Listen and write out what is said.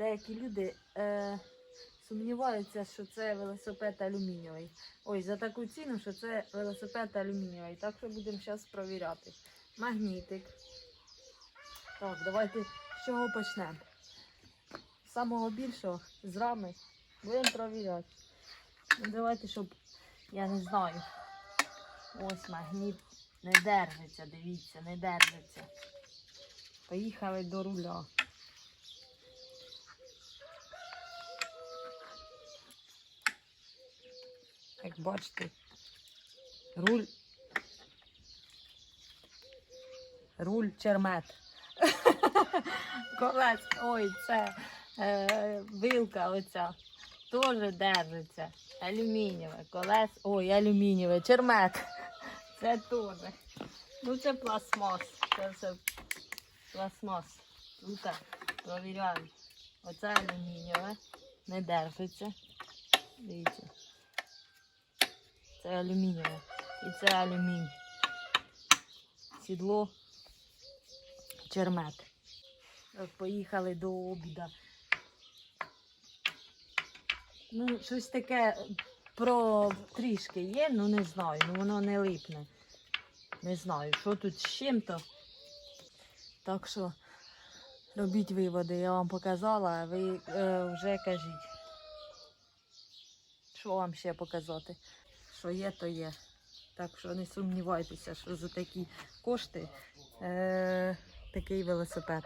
деякі люди е, сумніваються, що це велосипед алюмінієвий. Ой, за таку ціну, що це велосипед алюмінієвий. Так що будемо зараз провіряти. Магнітик. Так, давайте з чого почнемо? З самого більшого, з рами. Будемо провіряти. Ну, давайте, щоб я не знаю. Ось магніт не держиться, дивіться, не держиться. Поїхали до руля. Як бачите, руль. Руль чермет. Колець, ой, це е, вилка оця. Теж держиться. Алюмінієве, колес, ой, алюмінієве, чермет. Це теж. Ну це пластмас. Це все пластмас. Ну так. Оце алюмінієве. Не держиться. Дивіться. Це алюмінієве. І це алюмінь. Сідло. Чермет. Поїхали до обіда. Ну, щось таке про трішки є, ну не знаю, ну воно не липне. Не знаю, що тут з чим-то. Так що робіть виводи, я вам показала, а ви е, вже кажіть. Що вам ще показати? Що є, то є. Так що не сумнівайтеся, що за такі кошти е, такий велосипед.